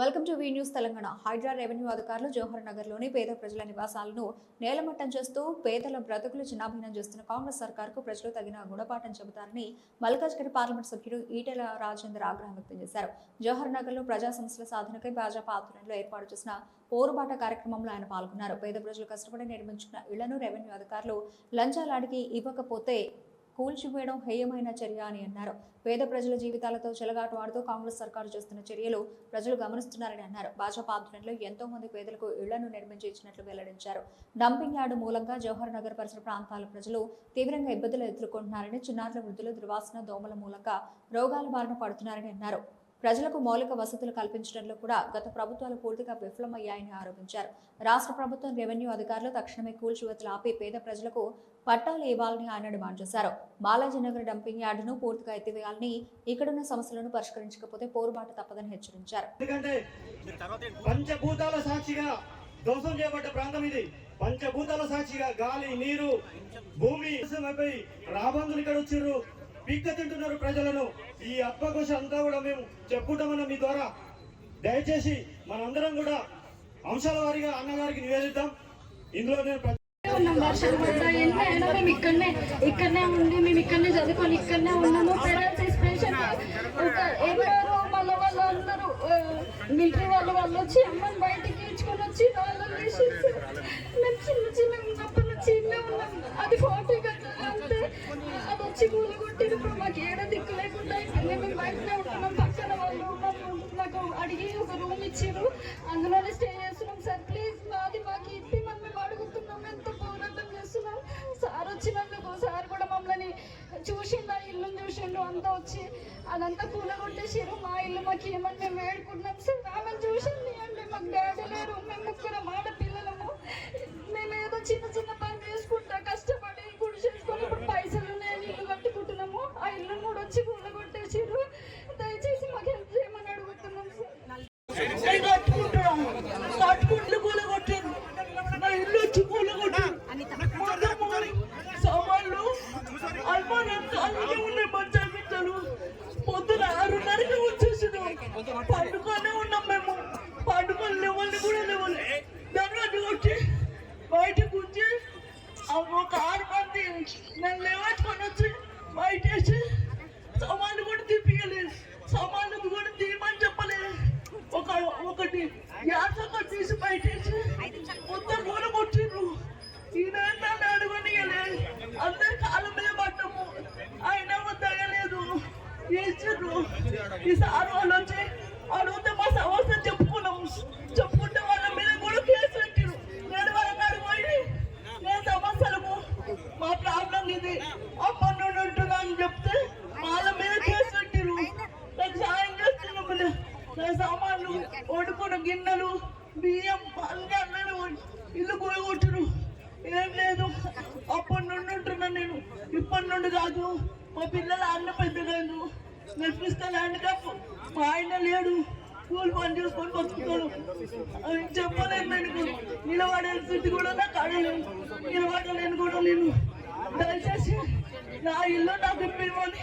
Welcome to V news Telangana. Hydraa revenue అధికారులు జవహర్ నగర్లోని పేద ప్రజల నివాసాలను నేలమట్టం చేస్తూ పేదల బ్రతుకులు చిన్నాభిన్నం చేస్తున్న కాంగ్రెస్ సర్కార్కు ప్రజలు తగిన గుణపాఠం చెబుతారని మల్కాజ్గిరి పార్లమెంట్ సభ్యుడు ఈటెల రాజేందర్ ఆగ్రహం వ్యక్తం చేశారు. జవహర్ నగర్లో ప్రజా సమస్యల సాధనకై భాజపా ఆధ్వర్యంలో ఏర్పాటు చేసిన పోరుబాట కార్యక్రమంలో ఆయన పాల్గొన్నారు. పేద ప్రజలు కష్టపడి నిర్మించుకున్న ఇళ్ళను రెవెన్యూ అధికారులు లంచాలాడికి ఇవ్వకపోతే కూల్చివేయడం హేయమైన చర్య అని అన్నారు. పేద ప్రజల జీవితాలతో చెలగాటు ఆడుతూ కాంగ్రెస్ సర్కారు చేస్తున్న చర్యలు ప్రజలు గమనిస్తున్నారని అన్నారు. భాజపా ఆధ్వర్యంలో ఎంతో మంది పేదలకు ఇళ్ళను నిర్మించి ఇచ్చినట్లు వెల్లడించారు. డంపింగ్ యార్డు మూలంగా జవహర్ నగర్ పరిసర ప్రాంతాల ప్రజలు తీవ్రంగా ఇబ్బందులు ఎదుర్కొంటున్నారని చిన్నారుల వృద్ధులు దుర్వాసన దోమల మూలంగా రోగాల బారిన పడుతున్నారని అన్నారు. ప్రజలకు మౌలిక వసతులు కల్పించడంలో కూడా గత ప్రభుత్వాలు పూర్తిగా విఫలమయ్యాయని ఆరోపించారు. రాష్ట్ర ప్రభుత్వం రెవెన్యూ అధికారులు తక్షణమే కూల్చివేతలు ఆపి పేద ప్రజలకు పట్టాలు ఇవ్వాలని ఆయన డిమాండ్ చేశారు. బాలాజీనగర్ డంపింగ్ యార్డును పూర్తిగా ఎత్తివేయాలని ఇక్కడున్న సమస్యలను పరిష్కరించకపోతే పోరుబాటు తప్పదని హెచ్చరించారు. పంచభూతాల సాక్షిగా ధ్వంసం చేయబడ్డ ప్రాంతం ఇది. పంచభూతాల సాక్షిగా గాలి నీరు భూమి రాబందులు ఇక్కడ వచ్చిర్రు. పిక్క తింటున్నారు ప్రజలను. ఈ అప్పకోశ అంతా కూడా మేము చెప్పుకుంటామన్న మీ ద్వారా. దయచేసి మనందరం కూడా అంశాల వారిగా అన్నగారికి నివేదిద్దాం. ఇందులో నేను ప్రతి- ఉన్నాం వర్షాలు అయినా మేము ఇక్కడనే ఇక్కడనే ఉండి మేము ఇక్కడనే చదువుకొని ఇక్కడనే ఉన్నాము. పెరాలసిస్ పేషెంట్ ఒక ఎవరెవరో మళ్ళీ వాళ్ళు మిలిటరీ వాళ్ళు వాళ్ళు వచ్చి అమ్మని బయటికి ఇచ్చుకొని వచ్చి వాళ్ళు మేము చిన్న చిన్న ఉన్నప్పటి నుంచి ఇల్లే ఉన్నాం. అది ఫార్టీ వచ్చి కూలి కొట్టినప్పుడు మాకు ఏడ దిక్కు లేకుండా మేము బయటనే ఉంటున్నాం. పక్కన వాళ్ళు నాకు అడిగి ఒక రూమ్ ఇచ్చారు అందులోనే స్టే చేస్తున్నాం. సార్ ప్లీజ్ మాది మాకు ఇప్పి మనం మేము అడుగుతున్నాం. ఎంత పోరాటం చేస్తున్నాం సార్ వచ్చినందుకు సార్ కూడా మమ్మల్ని చూసిండు ఆ ఇల్లు చూసిండు అంతా వచ్చి అదంతా కూలగొట్టేసారు మా ఇల్లు మాకు ఏమని మేము వేడుకుంటున్నాం. సార్ ఆమెను చూసింది అంటే మాకు డాడీ లేరు. మేము ముగ్గురం ఆడపిల్లలము. మేము ఏదో చిన్న చిన్న పని చేసుకుంటా కష్టపడి గుడి చేసుకొని ఇప్పుడు పైసలు ఉన్నాయని ఇల్లు కట్టుకుంటున్నాము ఆ ఇల్లు కూడా వచ్చి కూలగొట్టేసారు దయచేసి మాకు హెల్ప్ చేయమని అడుగుతున్నాం సార్. నేను కట్టుకుంటున్నాం. కట్టుకుంటూ నా ఇల్లు వచ్చి కూలగొట్టాను మొత్తము సామాన్లు అల్మానంత అన్నీ ఉన్నాయి మంచాలు పెట్టారు పొద్దున ఆరున్నరకి వచ్చేసినాం. పండుకొనే ఉన్నాం మేము. పండుకొని లేవాలి కూడా లేవాలి. దాన్ని కొట్టి బయటకు వచ్చి ఆ ఒక ఆరు మంది నన్ను లేవచ్చుకొని వచ్చి బయట వేసి సామాన్లు కూడా తీపియలేదు సామాన్లు కూడా తీయమని చెప్పలేదు ఒక ఒకటి యాసక తీసి బయటేసి మొత్తం కూర కొట్టిండ్రు ఈయన నన్ను అడగనియలే. అందరి కాలం మీద పట్టము ఆయన దయలేదు. వేసిండ్రు ఈ సార్ వాళ్ళు వచ్చి అడుగుతారు మా సమస్య చెప్పుకున్నాం చెప్పుకుంటే వాళ్ళ మీద కూడా కేసు పెట్టిరు నేను వాళ్ళ కాడికి పోయి నేను సమస్యలకు మా ప్రాబ్లం ఇది అప్పటి నుండి ఉంటున్నా అని చెప్తే వాళ్ళ మీద కేసు పెట్టిరు నాకు సాయం చేస్తున్నాం కదా. నా సామాన్లు వండుకున్న గిన్నెలు బియ్యం అన్ని అన్నీ ఇల్లు కూడగొట్టురు ఏం లేదు అప్పటి నుండి ఉంటున్నా నేను. ఇప్పటి నుండి కాదు మా పిల్లలు అన్న పెద్దగాను నడిపిస్తా ల్యాండ్ కప్ మా ఆయన లేడు. స్కూల్ పని చేసుకొని బతుకుతాడు. చెప్పలేదు చెప్పలేను నేను నిలబడే స్థితి కూడా నాకు అడగలేదు నిలబడలేను కూడా నేను. దయచేసి నా ఇల్లు నాకు ఇప్పివ్వని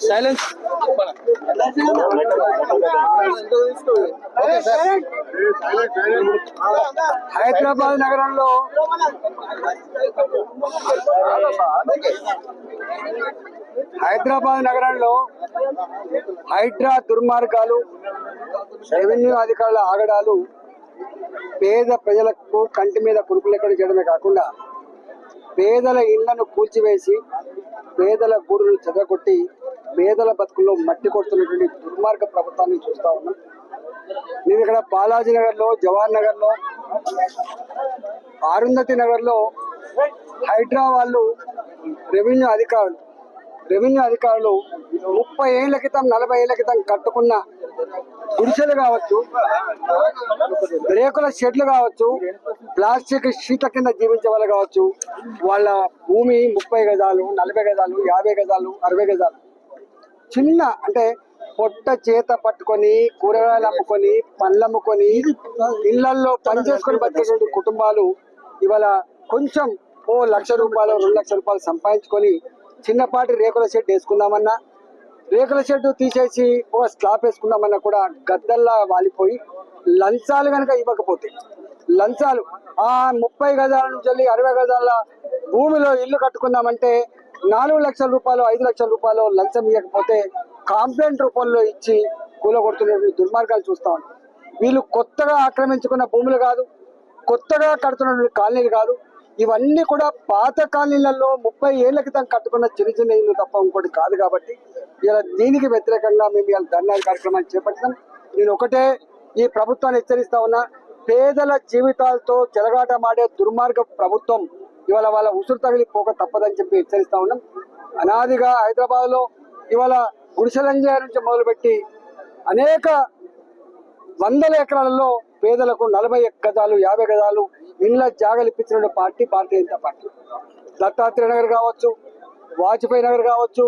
సైలెన్స్ హైదరాబాద్ నగరంలో హైదరాబాద్ నగరంలో హైడ్రా దుర్మార్గాలు రెవెన్యూ అధికారుల ఆగడాలు పేద ప్రజలకు కంటి మీద కురుకులు ఎక్కడ చేయడమే కాకుండా పేదల ఇళ్ళను కూల్చివేసి పేదల గూడును చెదగొట్టి పేదల బతుకుల్లో మట్టి కొడుతున్నటువంటి దుర్మార్గ ప్రభుత్వాన్ని చూస్తా ఉన్నాం. మేము ఇక్కడ బాలాజీ నగర్లో జవహర్ నగర్లో అరుంధతి నగర్లో హైడ్రా వాళ్ళు రెవెన్యూ అధికారులు రెవెన్యూ అధికారులు ముప్పై ఏళ్ళ క్రితం నలభై ఏళ్ళ క్రితం కట్టుకున్న గుడిసెలు కావచ్చు రేకుల షెడ్లు కావచ్చు ప్లాస్టిక్ షీట్ల కింద జీవించే వాళ్ళు కావచ్చు వాళ్ళ భూమి ముప్పై గజాలు నలభై గజాలు యాభై గజాలు అరవై గజాలు. చిన్న అంటే పొట్ట చేత పట్టుకొని కూరగాయలు అమ్ముకొని పండ్లు అమ్ముకొని ఇళ్ళలో పనిచేసుకొని బతికేటువంటి కుటుంబాలు ఇవాళ కొంచెం ఓ లక్ష రూపాయలు రెండు లక్షల రూపాయలు సంపాదించుకొని చిన్నపాటి రేకుల షెడ్ వేసుకుందామన్నా రేకుల షెడ్ తీసేసి ఓ స్లాబ్ వేసుకుందామన్నా కూడా గద్దల్లా వాలిపోయి లంచాలు కనుక ఇవ్వకపోతే లంచాలు ఆ ముప్పై గజాల నుంచి వెళ్ళి అరవై గజాల భూమిలో ఇల్లు కట్టుకుందామంటే నాలుగు లక్షల రూపాయలు ఐదు లక్షల రూపాయలు లంచం ఇవ్వకపోతే కాంప్లైంట్ రూపంలో ఇచ్చి కూలగొడుతున్న దుర్మార్గాలు చూస్తా వీళ్ళు కొత్తగా ఆక్రమించుకున్న భూములు కాదు కొత్తగా కడుతున్న కాలనీలు కాదు ఇవన్నీ కూడా పాత కాలనీలలో ముప్పై ఏళ్ళ క్రితం కట్టుకున్న చిన్న చిన్న ఇల్లు తప్ప ఇంకోటి కాదు కాబట్టి ఇలా దీనికి వ్యతిరేకంగా మేము ఇలా ధర్నా కార్యక్రమాన్ని చేపట్టినాం. నేను ఒకటే ఈ ప్రభుత్వాన్ని హెచ్చరిస్తా ఉన్నా పేదల జీవితాలతో చెలగాటమాడే దుర్మార్గ ప్రభుత్వం ఇవాళ వాళ్ళ ఉసురు తగిలిపోక తప్పదని చెప్పి హెచ్చరిస్తా ఉన్నాం. అనాదిగా హైదరాబాద్లో ఇవాళ గుడిసెలంజయ నుంచి మొదలుపెట్టి అనేక వందల ఎకరాలలో పేదలకు నలభై గజాలు యాభై గజాలు ఇళ్ళ జాగలిప్పించిన పార్టీ భారతీయ జనతా పార్టీ. దత్తాత్రేయ నగర్ కావచ్చు వాజ్పేయి నగర్ కావచ్చు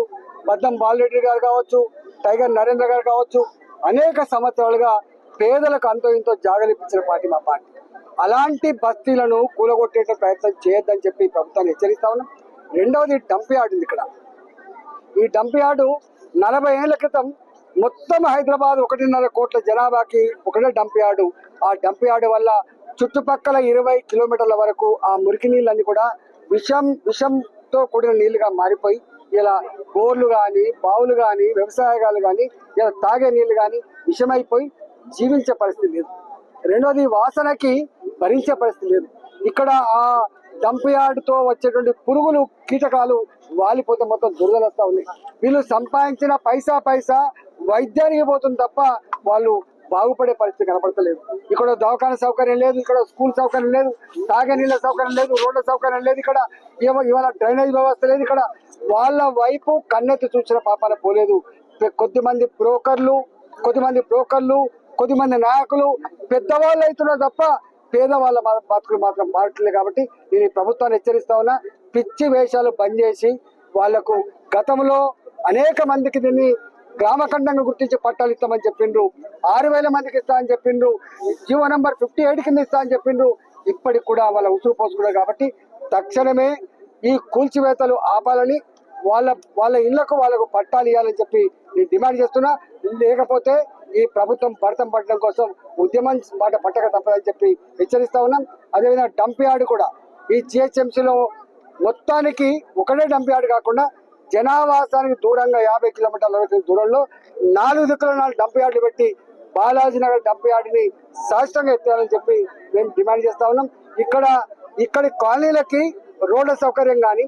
బద్దం బాలరెడ్డి గారు కావచ్చు టైగర్ నరేంద్ర గారు కావచ్చు అనేక సంవత్సరాలుగా పేదలకు అంతో ఇంతో జాగలిపించిన పార్టీ మా పార్టీ. అలాంటి బస్తీలను కూలగొట్టేట ప్రయత్నం చేయొద్దని చెప్పి ప్రభుత్వాన్ని హెచ్చరిస్తా ఉన్నాం. రెండవది డంప్ యార్డ్ ఉంది ఇక్కడ. ఈ డంప్ యార్డు నలభై ఏళ్ళ క్రితం మొత్తం హైదరాబాద్ ఒకటిన్నర కోట్ల జనాభాకి ఒకటే డంప్ యార్డు. ఆ డంప్ యార్డు వల్ల చుట్టుపక్కల ఇరవై కిలోమీటర్ల వరకు ఆ మురికి నీళ్ళన్నీ కూడా విషం విషంతో కూడిన నీళ్ళుగా మారిపోయి ఇలా బోర్లు కానీ బావులు కానీ వ్యవసాయగాలు కానీ ఇలా తాగే నీళ్ళు కానీ విషమైపోయి జీవించే పరిస్థితి లేదు. రెండోది వాసనకి భరించే పరిస్థితి లేదు. ఇక్కడ ఆ డంప్ యార్డ్తో వచ్చేటువంటి పురుగులు కీటకాలు వాలిపోతే మొత్తం దురదలు ఉంది. ఉన్నాయి వీళ్ళు సంపాదించిన పైసా పైసా వైద్యానికి పోతుంది తప్ప వాళ్ళు బాగుపడే పరిస్థితి కనపడతలేదు. ఇక్కడ దవాఖాన సౌకర్యం లేదు ఇక్కడ స్కూల్ సౌకర్యం లేదు తాగే నీళ్ళ సౌకర్యం లేదు రోడ్ల సౌకర్యం లేదు ఇక్కడ ఇవాళ డ్రైనేజ్ వ్యవస్థ లేదు ఇక్కడ వాళ్ళ వైపు కన్నెత్తి చూసిన పాపాన పోలేదు. కొద్దిమంది బ్రోకర్లు కొద్దిమంది బ్రోకర్లు కొద్దిమంది నాయకులు పెద్దవాళ్ళు అవుతున్నారు తప్ప పేదవాళ్ళ బతుకులు మాత్రం మారట్లేదు కాబట్టి నేను ప్రభుత్వాన్ని హెచ్చరిస్తా ఉన్నా. పిచ్చి వేషాలు బంద్ చేసి వాళ్ళకు గతంలో అనేక మందికి దీన్ని గ్రామఖండంగా గుర్తించి పట్టాలు ఇస్తామని చెప్పిండ్రు. ఆరు వేల మందికి ఇస్తా అని చెప్పిండ్రు. జీవో నంబర్ ఫిఫ్టీ ఎయిట్ కింద ఇస్తా అని చెప్పిండ్రు. ఇప్పటికి కూడా వాళ్ళ ఉసురు పోసుకున్నారు కాబట్టి తక్షణమే ఈ కూల్చివేతలు ఆపాలని వాళ్ళ వాళ్ళ ఇళ్ళకు వాళ్ళకు పట్టాలు ఇవ్వాలని చెప్పి నేను డిమాండ్ చేస్తున్నా. లేకపోతే ఈ ప్రభుత్వం భరతం పట్టడం కోసం ఉద్యమం బాట పట్టక తప్పదని చెప్పి హెచ్చరిస్తా ఉన్నాం. అదేవిధంగా డంప్ యార్డ్ కూడా ఈ జిహెచ్ఎంసీలో మొత్తానికి ఒకటే డంప్ యార్డ్ కాకుండా జనావాసానికి దూరంగా యాభై కిలోమీటర్ల వరకు దూరంలో నాలుగు దిక్కుల నాలుగు డంప్ యార్డులు పెట్టి బాలాజీ నగర్ డంప్ యార్డుని శాశ్వతంగా ఎత్తాలని చెప్పి మేము డిమాండ్ చేస్తా ఉన్నాం. ఇక్కడ ఇక్కడి కాలనీలకి రోడ్ల సౌకర్యం కానీ